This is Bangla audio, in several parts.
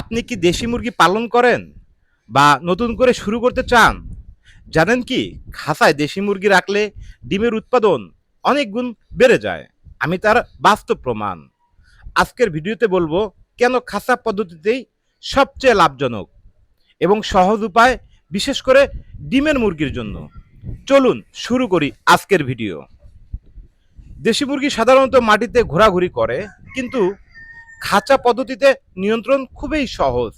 আপনি কি দেশি মুরগি পালন করেন বা নতুন করে শুরু করতে চান? জানেন কি, খাসায় দেশি মুরগি রাখলে ডিমের উৎপাদন অনেক গুণ বেড়ে যায়। আমি তার বাস্তব প্রমাণ। আজকের ভিডিওতে বলব কেন খাসা পদ্ধতিতেই সবচেয়ে লাভজনক এবং সহজ উপায় বিশেষ করে ডিমের মুরগির জন্য। চলুন শুরু করি আজকের ভিডিও। দেশি মুরগি সাধারণত মাটিতে ঘোরাঘুরি করে, কিন্তু খাঁচা পদ্ধতিতে নিয়ন্ত্রণ খুবই সহজ।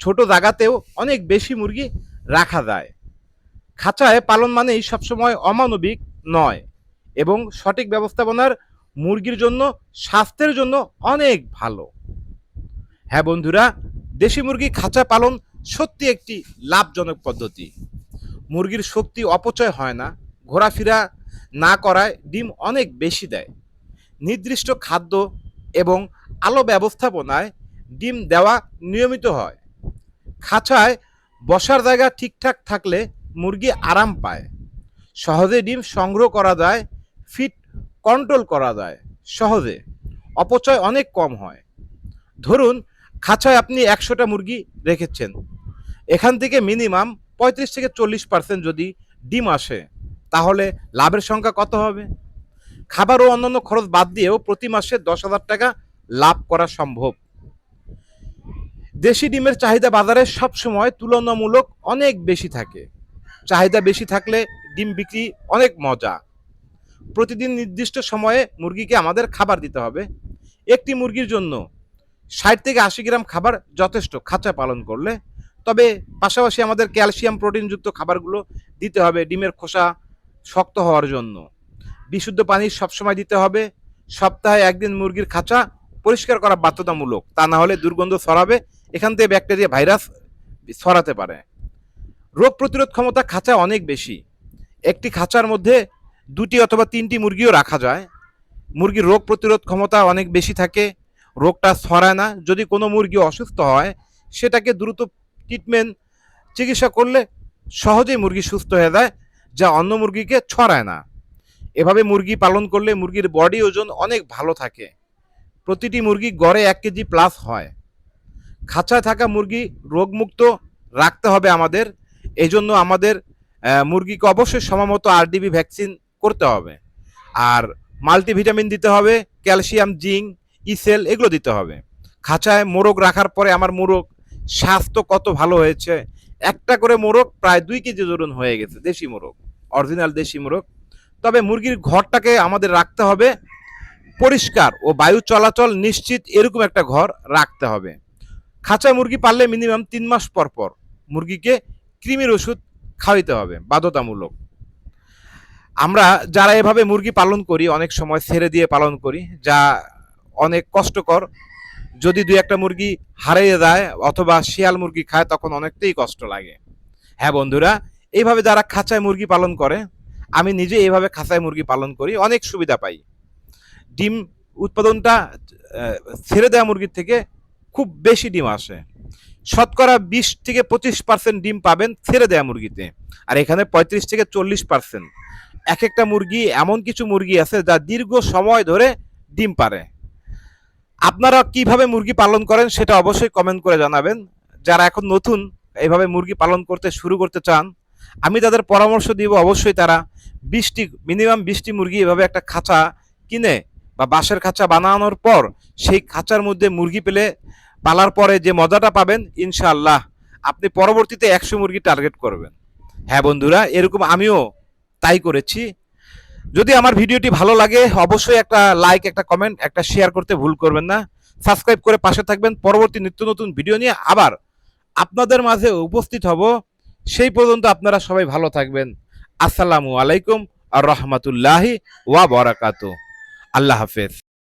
ছোট জায়গাতেও অনেক বেশি মুরগি রাখা যায়। খাঁচায় পালন মানেই সবসময় অমানবিক নয় এবং সঠিক ব্যবস্থাপনার মুরগির জন্য, স্বাস্থ্যের জন্য অনেক ভালো। হ্যাঁ বন্ধুরা, দেশি মুরগি খাঁচা পালন সত্যি একটি লাভজনক পদ্ধতি। মুরগির শক্তি অপচয় হয় না, ঘোরাফেরা না করায় ডিম অনেক বেশি দেয়। নির্দিষ্ট খাদ্য এবং আলো ব্যবস্থাপনায় ডিম দেওয়া নিয়মিত হয়। খাঁচায় বসার জায়গা ঠিকঠাক থাকলে মুরগি আরাম পায়। সহজে ডিম সংগ্রহ করা যায়, ফিট কন্ট্রোল করা যায়, সহজে। অপচয় অনেক কম হয়। ধরুন, খাঁচায় আপনি একশোটা মুরগি রেখেছেন। এখান থেকে মিনিমাম পঁয়ত্রিশ থেকে চল্লিশ পার্সেন্ট যদি ডিম আসে, তাহলে লাভের সংখ্যা কত হবে? খাবার ও অন্যান্য খরচ বাদ দিয়েও প্রতি মাসে দশ হাজার টাকা লাভ করা সম্ভব। দেশি ডিমের চাহিদা বাজারে সবসময় তুলনামূলক অনেক বেশি থাকে। চাহিদা বেশি থাকলে ডিম বিক্রি অনেক মজা। প্রতিদিন নির্দিষ্ট সময়ে মুরগিকে আমাদের খাবার দিতে হবে। একটি মুরগির জন্য ষাট থেকে আশি গ্রাম খাবার যথেষ্ট খাঁচা পালন করলে। তবে পাশাপাশি আমাদের ক্যালসিয়াম প্রোটিনযুক্ত খাবারগুলো দিতে হবে ডিমের খোসা শক্ত হওয়ার জন্য। বিশুদ্ধ পানি সবসময় দিতে হবে। সপ্তাহে একদিন মুরগির খাঁচা পরিষ্কার করা বাধ্যতামূলক। তা না হলে দুর্গন্ধ ছড়াবে, এখান থেকে ব্যাকটেরিয়া ভাইরাস ছড়াতে পারে। রোগ প্রতিরোধ ক্ষমতা খাঁচা অনেক বেশি। একটি খাঁচার মধ্যে দুটি অথবা তিনটি মুরগিও রাখা যায়। মুরগির রোগ প্রতিরোধ ক্ষমতা অনেক বেশি থাকে, রোগটা ছড়ায় না। যদি কোনো মুরগি অসুস্থ হয়, সেটাকে দ্রুত ট্রিটমেন্ট চিকিৎসা করলে সহজেই মুরগি সুস্থ হয়ে যায়, যা অন্য মুরগিকে ছড়ায় না। এভাবে মুরগি পালন করলে মুরগির বডি ওজন অনেক ভালো থাকে। প্রতিটি মুরগি গড়ে এক কেজি প্লাস হয়। খাঁচায় থাকা মুরগি রোগমুক্ত রাখতে হবে আমাদের। এই জন্য আমাদের মুরগিকে অবশ্যই সময়মতো আরডিবি ভ্যাকসিন করতে হবে। আর মাল্টিভিটামিন দিতে হবে ক্যালসিয়াম জিঙ্ক ইসেল এগুলো দিতে হবে। খাঁচায় মোরগ রাখার পরে আমার মোরগ স্বাস্থ্য কত ভালো হয়েছে, একটা করে মোরগ প্রায় দুই কেজি ওজন হয়ে গেছে, দেশি মোরগ, অরিজিনাল দেশি মোরগ। তবে মুরগির ঘরটাকে আমাদের রাখতে হবে পরিষ্কার ও বায়ু চলাচল নিশ্চিত এরকম একটা ঘর রাখতে হবে। খাঁচায় মুরগি পাললে মিনিমাম তিন মাস পর পর মুরগিকে কৃমির ওষুধ খাওয়াইতে হবে, বাধ্যতামূলক। আমরা যারা এভাবে মুরগি পালন করি, অনেক সময় ছেড়ে দিয়ে পালন করি, যা অনেক কষ্টকর। যদি দুই একটা মুরগি হারিয়ে যায় অথবা শিয়াল মুরগি খায়, তখন অনেকটাই কষ্ট লাগে। হ্যাঁ বন্ধুরা, এইভাবে যারা খাঁচায় মুরগি পালন করে, আমি নিজে এইভাবে খাঁচায় মুরগি পালন করি, অনেক সুবিধা পাই। ডিম উৎপাদনটা ছেড়ে দেওয়া মুরগির থেকে খুব বেশি ডিম আসে। শতকরা বিশ থেকে পঁচিশ পার্সেন্ট ডিম পাবেন ছেড়ে দেওয়া মুরগিতে। আর এখানে পঁয়ত্রিশ থেকে চল্লিশ পার্সেন্ট এক একটা মুরগি এমন কিছু মুরগি আছে যা দীর্ঘ সময় ধরে ডিম পারে। আপনারা কীভাবে মুরগি পালন করেন সেটা অবশ্যই কমেন্ট করে জানাবেন। যারা এখন নতুন এইভাবে মুরগি পালন করতে শুরু করতে চান, আমি তাদের পরামর্শ দিব। অবশ্যই তারা বিশটি মিনিমাম বিশটি মুরগি এভাবে একটা খাঁচা কিনে বা বাঁশের খাঁচা বানানোর পর সেই খাঁচার মধ্যে মুরগি পেলে পালার পরে যে মজাটা পাবেন, ইনশাআল্লাহ আপনি পরবর্তীতে একশো মুরগি টার্গেট করবেন। হ্যাঁ বন্ধুরা, এরকম আমিও তাই করেছি। যদি আমার ভিডিওটি ভালো লাগে, অবশ্যই একটা লাইক একটা কমেন্ট একটা শেয়ার করতে ভুল করবেন না। সাবস্ক্রাইব করে পাশে থাকবেন। পরবর্তী নিত্য নতুন ভিডিও নিয়ে আবার আপনাদের মাঝে উপস্থিত হব। সেই পর্যন্ত আপনারা সবাই ভালো থাকবেন। আসসালামু আলাইকুম আর রহমতুল্লাহি ওয়া বারাকাতু আল্লাহ হাফেজ।